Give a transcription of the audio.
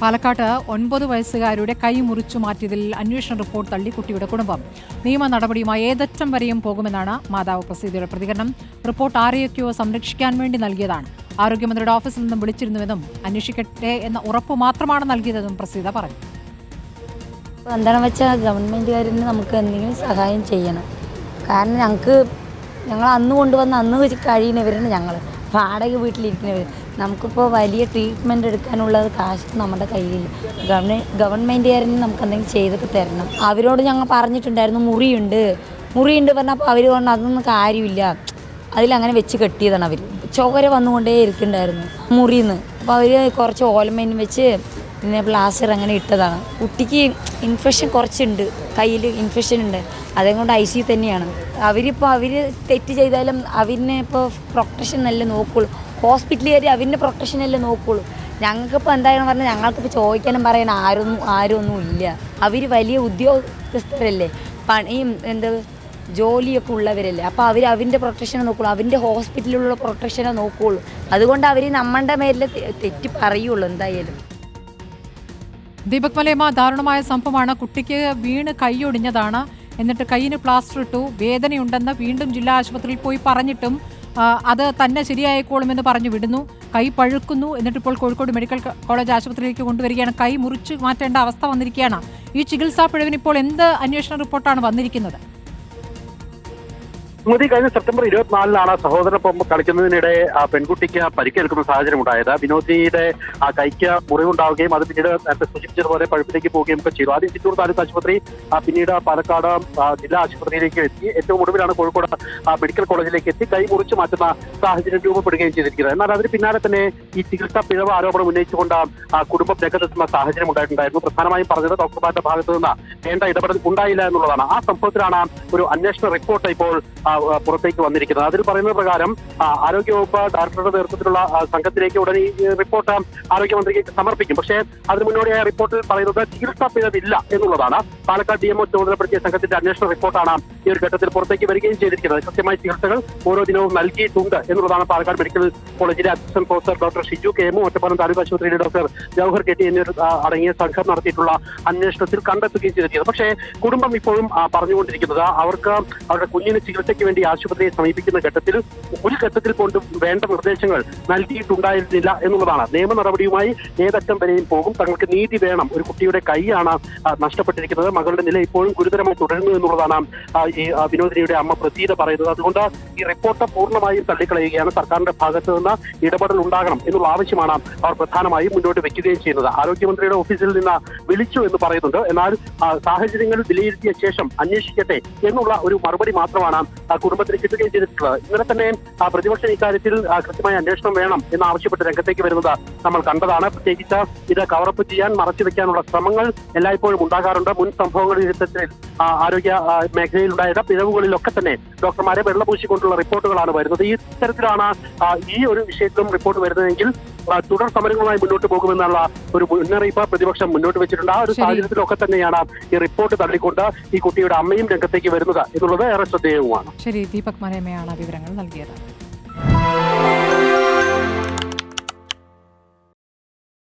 പാലക്കാട്ട് ഒൻപത് വയസ്സുകാരുടെ കൈ മുറിച്ചു മാറ്റിയതിൽ അന്വേഷണ റിപ്പോർട്ട് തള്ളി കുട്ടിയുടെ കുടുംബം. നിയമ നടപടിയുമായി ഏതറ്റം വരെയും പോകുമെന്നാണ് മാതാവ് പ്രസീതിയുടെ പ്രതികരണം. റിപ്പോർട്ട് ആരെയൊക്കെയോ സംരക്ഷിക്കാൻ വേണ്ടി നൽകിയതാണ്. ആരോഗ്യമന്ത്രിയുടെ ഓഫീസിൽ നിന്നും വിളിച്ചിരുന്നുവെന്നും അന്വേഷിക്കട്ടെ എന്ന ഉറപ്പ് മാത്രമാണ് നൽകിയതെന്നും പ്രസീത പറഞ്ഞു. എന്താണെന്ന് വെച്ചാൽ ഗവൺമെന്റുകാരിന് നമുക്ക് എന്തെങ്കിലും സഹായം ചെയ്യണം. കാരണം ഞങ്ങൾക്ക് ഞങ്ങൾ അന്ന് കൊണ്ടുവന്ന് അന്ന് കഴിയുന്നവരാണ് ഞങ്ങൾ വാടക വീട്ടിലിരിക്കുന്നവർ നമുക്കിപ്പോൾ വലിയ ട്രീറ്റ്മെന്റ് എടുക്കാനുള്ള കാശ് നമ്മുടെ കയ്യിലില്ല ഗവൺമെന്റ് ഗവൺമെന്റുകാരന് നമുക്ക് എന്തെങ്കിലും ചെയ്തൊക്കെ തരണം. അവരോട് ഞങ്ങൾ പറഞ്ഞിട്ടുണ്ടായിരുന്നു മുറിയുണ്ട്. മുറിയുണ്ട് പറഞ്ഞപ്പോൾ അവർ പറഞ്ഞു അതൊന്നും കാര്യമില്ല. അതിലങ്ങനെ വെച്ച് കെട്ടിയതാണ് അവർ ചോര വന്നുകൊണ്ടേ ഇരിക്കുന്നുണ്ടായിരുന്നു മുറിയിൽ നിന്ന് അപ്പോൾ അവർ കുറച്ച് ഓലമേനും വെച്ച് പിന്നെ പ്ലാസ്റ്റർ അങ്ങനെ ഇട്ടതാണ്. കുട്ടിക്ക് ഇൻഫെക്ഷൻ കുറച്ചുണ്ട്. കയ്യിൽ ഇൻഫെക്ഷൻ ഉണ്ട്. അതുകൊണ്ട് ഐ സി തന്നെയാണ്. അവരിപ്പോൾ അവർ തെറ്റ് ചെയ്താലും അവരിനെ ഇപ്പോൾ പ്രൊട്ടക്ഷൻ അല്ലേ നോക്കുള്ളൂ. ഹോസ്പിറ്റലുകാർ അവരിന്റെ പ്രൊട്ടക്ഷൻ അല്ലേ നോക്കുള്ളൂ. ഞങ്ങൾക്കിപ്പോൾ എന്തായാലും പറഞ്ഞാൽ ഞങ്ങൾക്കിപ്പോൾ ചോദിക്കാനും പറയാൻ ആരൊന്നും ആരൊന്നും ഇല്ല. അവർ വലിയ ഉദ്യോഗസ്ഥരല്ലേ. പണിയും എന്ത് ജോലിയൊക്കെ ഉള്ളവരല്ലേ. അപ്പോൾ അവർ അവന്റെ പ്രൊട്ടക്ഷനെ നോക്കുള്ളൂ. അവന്റെ ഹോസ്പിറ്റലിലുള്ള പ്രൊട്ടക്ഷനെ നോക്കുകയുള്ളൂ അതുകൊണ്ട് അവർ നമ്മളുടെ മേലിൽ തെറ്റ് പറയുള്ളൂ എന്തായാലും. ദീപക് മലയമ്മ ദാരുണമായ സംഭവമാണ്. കുട്ടിക്ക് വീണ് കൈയൊടിഞ്ഞതാണ് എന്നിട്ട് കൈയിന് പ്ലാസ്റ്റർ ഇട്ടു. വേദനയുണ്ടെന്ന് വീണ്ടും ജില്ലാ ആശുപത്രിയിൽ പോയി പറഞ്ഞിട്ടും അത് തന്നെ ശരിയായിക്കോളുമെന്ന് പറഞ്ഞു വിടുന്നു. കൈ പഴുക്കുന്നു. എന്നിട്ടിപ്പോൾ കോഴിക്കോട് മെഡിക്കൽ കോളേജ് ആശുപത്രിയിലേക്ക് കൊണ്ടുവരികയാണ്. കൈ മുറിച്ച് മാറ്റേണ്ട അവസ്ഥ വന്നിരിക്കുകയാണ്. ഈ ചികിത്സാ പിഴവിന് ഇപ്പോൾ എന്ത് അന്വേഷണ റിപ്പോർട്ടാണ് വന്നിരിക്കുന്നത്? സ്മൃതി കഴിഞ്ഞ സെപ്റ്റംബർ ഇരുപത്തിനാലിനാണ് സഹോദരനൊപ്പം കളിക്കുന്നതിനിടെ ആ പെൺകുട്ടിക്ക് പരിക്കേൽക്കുന്ന സാഹചര്യം ഉണ്ടായത് വിനോദിയുടെ ആ കൈക്ക് മുറിവുണ്ടാവുകയും അത് പിന്നീട് നേരത്തെ സൂചിപ്പിച്ചതുപോലെ പഴുപ്പിലേക്ക് പോവുകയും ഒക്കെ ചെയ്തു. ആദ്യം ചിറ്റൂർ താലൂക്ക് ആശുപത്രി പിന്നീട് പാലക്കാട് ജില്ലാ ആശുപത്രിയിലേക്ക് എത്തി. ഏറ്റവും ഒടുവിലാണ് കോഴിക്കോട് മെഡിക്കൽ കോളേജിലേക്ക് എത്തി. കൈ മുറിച്ച് മാറ്റുന്ന സാഹചര്യം രൂപപ്പെടുകയും ചെയ്തിരിക്കുന്നത്. എന്നാൽ അതിന് പിന്നാലെ തന്നെ ഈ ചികിത്സാ പിഴവ് ആരോപണം ഉന്നയിച്ചുകൊണ്ട് ആ കുടുംബം രംഗത്തെത്തുന്ന സാഹചര്യം ഉണ്ടായിട്ടുണ്ടായിരുന്നു. പ്രധാനമായും പറഞ്ഞത് ഡോക്ടർമാരുടെ ഭാഗത്തു നിന്ന് വേണ്ട ഇടപെടൽ ഉണ്ടായില്ല എന്നുള്ളതാണ്. ആ സംഭവത്തിലാണ് ഒരു അന്വേഷണ റിപ്പോർട്ട് ഇപ്പോൾ പുറത്തേക്ക് വന്നിരിക്കുന്നത്. അതിൽ പറയുന്ന പ്രകാരം ആരോഗ്യവകുപ്പ് ഡയറക്ടറുടെ നേതൃത്വത്തിലുള്ള സംഘത്തിലേക്ക് ഉടനെ ഈ റിപ്പോർട്ട് ആരോഗ്യമന്ത്രിക്ക് സമർപ്പിക്കും. പക്ഷേ അതിന് മുന്നോടിയായ റിപ്പോർട്ടിൽ പറയുന്നത് ചികിത്സാ പിഴവില്ല എന്നുള്ളതാണ്. പാലക്കാട് ഡി എംഒ ചുമതലപ്പെടുത്തിയ സംഘത്തിന്റെ അന്വേഷണ റിപ്പോർട്ടാണ് ഈ ഒരു ഘട്ടത്തിൽ പുറത്തേക്ക് വരികയും ചെയ്തിരിക്കുന്നത്. കൃത്യമായ ചികിത്സകൾ ഓരോ ദിനവും നൽകിയിട്ടുണ്ട് എന്നുള്ളതാണ് പാലക്കാട് മെഡിക്കൽ കോളേജിലെ assistant professor doctor Shiju K എമ്മും ഒറ്റപ്പാലം താലൂക്ക് ആശുപത്രിയിലെ ഡോക്ടർ ജവഹർ കെട്ടി എന്നിവർ അടങ്ങിയ സംഘം നടത്തിയിട്ടുള്ള അന്വേഷണത്തിൽ കണ്ടെത്തുകയും ചെയ്തിരിക്കുന്നത് പക്ഷേ കുടുംബം ഇപ്പോഴും പറഞ്ഞുകൊണ്ടിരിക്കുന്നത് അവർക്ക് അവരുടെ കുഞ്ഞിന് ചികിത്സയ്ക്ക് വേണ്ടി ആശുപത്രിയെ സമീപിക്കുന്ന ഘട്ടത്തിൽ ഒരു ഘട്ടത്തിൽ പോലും വേണ്ട നിർദ്ദേശങ്ങൾ നൽകിയിട്ടുണ്ടായിരുന്നില്ല എന്നുള്ളതാണ്. നിയമ നടപടിയുമായി ഏതറ്റം വരെയും പോകും. തങ്ങൾക്ക് നീതി വേണം. ഒരു കുട്ടിയുടെ കൈയാണ് നഷ്ടപ്പെട്ടിരിക്കുന്നത്. മകളുടെ നില ഇപ്പോഴും ഗുരുതരമായി തുടരുന്നു എന്നുള്ളതാണ് വിനോദിനിയുടെ അമ്മ പ്രതീത പറയുന്നത്. അതുകൊണ്ട് ഈ റിപ്പോർട്ട് പൂർണമായും തള്ളിക്കളയുകയാണ്. സർക്കാരിന്റെ ഭാഗത്ത് നിന്ന് ഇടപെടൽ ഉണ്ടാകണം എന്നുള്ള ആവശ്യമാണ് അവർ പ്രധാനമായും മുന്നോട്ട് വെക്കുകയും ചെയ്യുന്നത്. ആരോഗ്യമന്ത്രിയുടെ ഓഫീസിൽ നിന്ന് വിളിച്ചു എന്ന് പറയുന്നുണ്ട്. എന്നാൽ സാഹചര്യങ്ങൾ വിലയിരുത്തിയ ശേഷം അന്വേഷിക്കട്ടെ എന്നുള്ള ഒരു മറുപടി മാത്രമാണ് കുടുംബത്തിന് കിട്ടുകയും ചെയ്തിട്ടുള്ളത്. ഇന്നലെ തന്നെ പ്രതിപക്ഷം ഇക്കാര്യത്തിൽ കൃത്യമായ അന്വേഷണം വേണം എന്നാവശ്യപ്പെട്ട് രംഗത്തേക്ക് വരുന്നത് നമ്മൾ കണ്ടതാണ്. പ്രത്യേകിച്ച് ഇത് കവറപ്പ് ചെയ്യാൻ മറച്ചു വെക്കാനുള്ള ശ്രമങ്ങൾ എല്ലായ്പ്പോഴും ഉണ്ടാകാറുണ്ട്. മുൻ സംഭവങ്ങളിൽ ആ, ആരോഗ്യ മേഖലയിലുണ്ടായ പിഴവുകളിലൊക്കെ തന്നെ ഡോക്ടർമാരെ വെള്ളപൂശിക്കൊണ്ടുള്ള റിപ്പോർട്ടുകളാണ് വരുന്നത്. ഈ തരത്തിലാണ് ഈ ഒരു വിഷയത്തിലും റിപ്പോർട്ട് വരുന്നതെങ്കിൽ തുടർ സമരങ്ങളുമായി മുന്നോട്ട് പോകുമെന്നുള്ള ഒരു മുന്നറിയിപ്പ് പ്രതിപക്ഷം മുന്നോട്ട് വെച്ചിട്ടുണ്ട്. ആ ഒരു. സാഹചര്യത്തിലൊക്കെ തന്നെയാണ് ഈ റിപ്പോർട്ട് തള്ളിക്കൊണ്ട് ഈ കുട്ടിയുടെ അമ്മയും രംഗത്തേക്ക് വരുന്നത് എന്നുള്ളത് ഏറെ ശ്രദ്ധേയവുമാണ്. ശരി ദീപക് മനേമയാണ് വിവരങ്ങൾ നൽകിയത്.